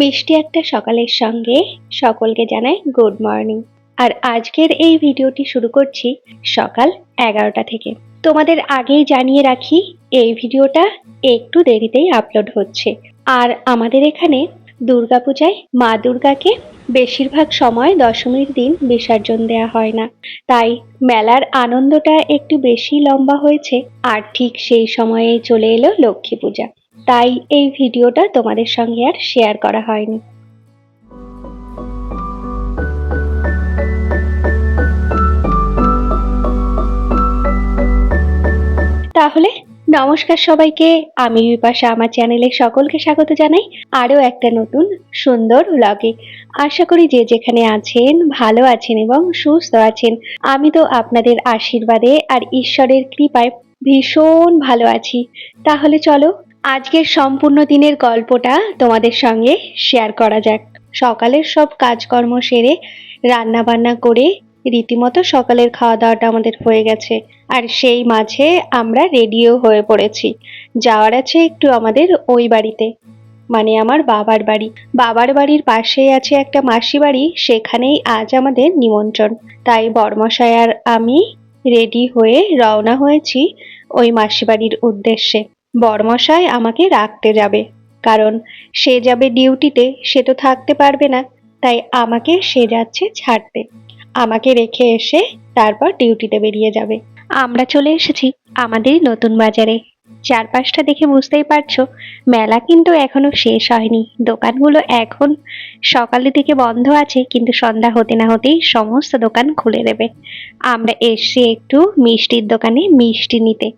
মিষ্টি একটা সকালের সঙ্গে সকলকে জানাই গুড মর্নিং আর আজকের এই ভিডিওটি শুরু করছি সকাল এগারোটা থেকে। তোমাদের আগেই জানিয়ে রাখি, এই ভিডিওটা একটু দেরিতেই আপলোড হচ্ছে। আর আমাদের এখানে দুর্গাপূজায় মা দুর্গাকে বেশিরভাগ সময় দশমীর দিন বিসর্জন দেওয়া হয় না। তাই মেলার আনন্দটা একটু বেশি লম্বা হয়েছে, আর ঠিক সেই সময়েই চলে এলো লক্ষ্মী পূজা। তাই এই ভিডিওটা তোমাদের সঙ্গে আর শেয়ার করা হয়নি। তাহলে নমস্কার সবাইকে, আমি বিপাশা, আমার চ্যানেলে সকলকে স্বাগত জানাই আরও একটা নতুন সুন্দর ব্লগে আশা করি যে যেখানে আছেন ভালো আছেন এবং সুস্থ আছেন। আমি তো আপনাদের আশীর্বাদে আর ঈশ্বরের কৃপায় ভীষণ ভালো আছি। তাহলে চলো আজকের সম্পূর্ণ দিনের গল্পটা তোমাদের সঙ্গে শেয়ার করা যাক। সকালের সব কাজকর্ম সেরে রান্না বান্না করে, রীতিমতো সকালের খাওয়া দাওয়াটা আমাদের হয়ে গেছে। আর সেই মাঝে আমরা রেডিও হয়ে পড়েছি। যাওয়ার আছে একটু আমাদের ওই বাড়িতে মানে আমার বাবার বাড়ি। বাবার বাড়ির পাশেই আছে একটা মাসি বাড়ি, সেখানেই আজ আমাদের নিমন্ত্রণ। তাই বর্মশাই আর আমি রেডি হয়ে রওনা হয়েছি ওই মাসি বাড়ির উদ্দেশ্যে। বর্মশাই আমাকে রাখতে যাবে, কারণ সে যাবে ডিউটিতে, সে তো থাকতে পারবে না, তাই আমাকে সে যাচ্ছে ছাড়তে। আমাকে রেখে এসে তারপর ডিউটিতে বেরিয়ে যাবে। আমরা চলে এসেছি আমাদের নতুন বাজারে। চারপাশটা দেখে বুঝতেই পারছ, মেলা কিন্তু এখনও শেষ হয়নি। দোকানগুলো এখন সকালের দিকে বন্ধ আছে, কিন্তু সন্ধ্যা হতে না হতেই সমস্ত দোকান খুলে দেবে। আমরা এসে একটু মিষ্টির দোকানে মিষ্টি নিতে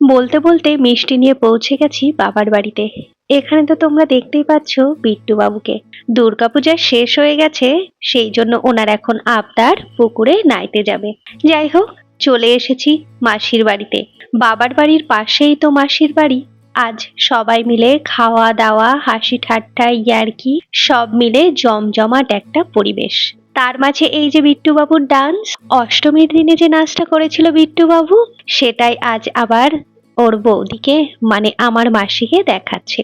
বলতে বলতে মিষ্টি নিয়ে পৌঁছে গেছি বাবার বাড়িতে। এখানে তো তোমরা দেখতেই পাচ্ছ বিট্টু বাবুকে দুর্গাপূজা শেষ হয়ে গেছে, সেই জন্য ওনার এখন আবদার পুকুরে নাইতে যাবে। যাই হোক, চলে এসেছি মাসির বাড়িতে। বাবার বাড়ির পাশেই তো মাসির বাড়ি। আজ সবাই মিলে খাওয়া দাওয়া, হাসি ঠাট্টা, ইয়ার্কি, সব মিলে জমজমাট একটা পরিবেশ। তার মাঝে এই যে বিট্টু বাবুর ডান্স অষ্টমীর দিনে যে নাচটা করেছিল বিট্টু বাবু সেটাই আজ আবার ওর বৌদিকে মানে আমার মাসিকে দেখাচ্ছে।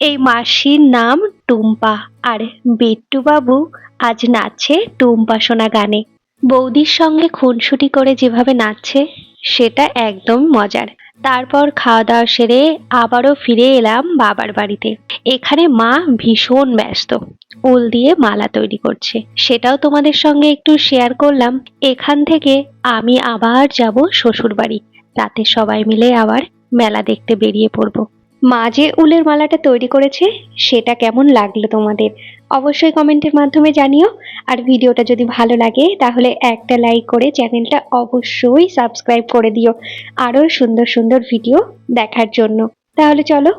এই মাসির নাম টুম্পা, আর বিট্টু বাবু আজ নাচছে টুম্পা সোনা গানে। বৌদির সঙ্গে খুনসুটি করে যেভাবে নাচছে, সেটা একদম মজার। তারপর খাওয়া দাওয়া সেরে আবারও ফিরে এলাম বাবার বাড়িতে। এখানে মা ভীষণ ব্যস্ত। উল দিয়ে মালা তৈরি করছে। সেটাও তোমাদের সঙ্গে একটু শেয়ার করলাম। এখান থেকে আমি আবার যাব শ্বশুর বাড়ি রাতে সবাই মিলে আবার মেলা দেখতে বেরিয়ে পড়ব। মা যে উলের মালাটা তৈরি করেছে, সেটা কেমন লাগল তোমাদের? অবশ্যই কমেন্টের মাধ্যমে জানিও। আর ভিডিওটা যদি ভালো লাগে, তাহলে একটা লাইক করে চ্যানেলটা অবশ্যই সাবস্ক্রাইব করে দিও। আরও সুন্দর সুন্দর ভিডিও দেখার জন্য। তাহলে চলো,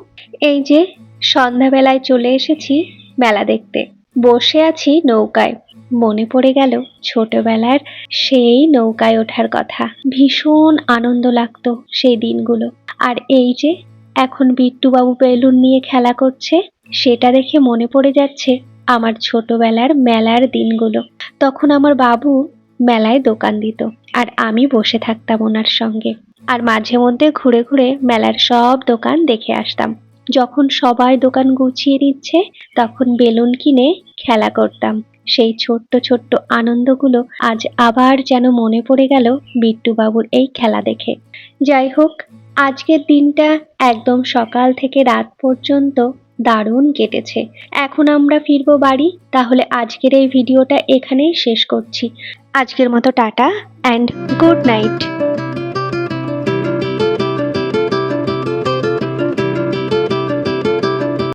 এই যে সন্ধ্যাবেলায় চলে এসেছি মেলা দেখতে। বসে আছি নৌকায়। মনে পড়ে গেল ছোটবেলার সেই নৌকায় ওঠার কথা। ভীষণ আনন্দ লাগতো সেই দিনগুলো। আর এই যে এখন বিট্টুবাবু বেলুন নিয়ে খেলা করছে, সেটা দেখে মনে পড়ে যাচ্ছে আমার ছোটবেলার মেলার দিনগুলো। তখন আমার বাবু মেলায় দোকান দিত আর আমি বসে থাকতাম ওনার সঙ্গে। আর মাঝে মধ্যে ঘুরে ঘুরে মেলার সব দোকান দেখে আসতাম। যখন সবাই দোকান গুছিয়ে নিচ্ছে, তখন বেলুন কিনে খেলা করতাম। সেই ছোট্ট ছোট্ট আনন্দগুলো আজ আবার যেন মনে পড়ে গেল বিট্টু বাবুর এই খেলা দেখে। যাই হোক আজকের দিনটা একদম সকাল থেকে রাত পর্যন্ত দারুণ কেটেছে। এখন আমরা ফিরব বাড়ি, তাহলে আজকের এই ভিডিওটা এখানেই শেষ করছি। আজকের মতো টাটা অ্যান্ড গুড নাইট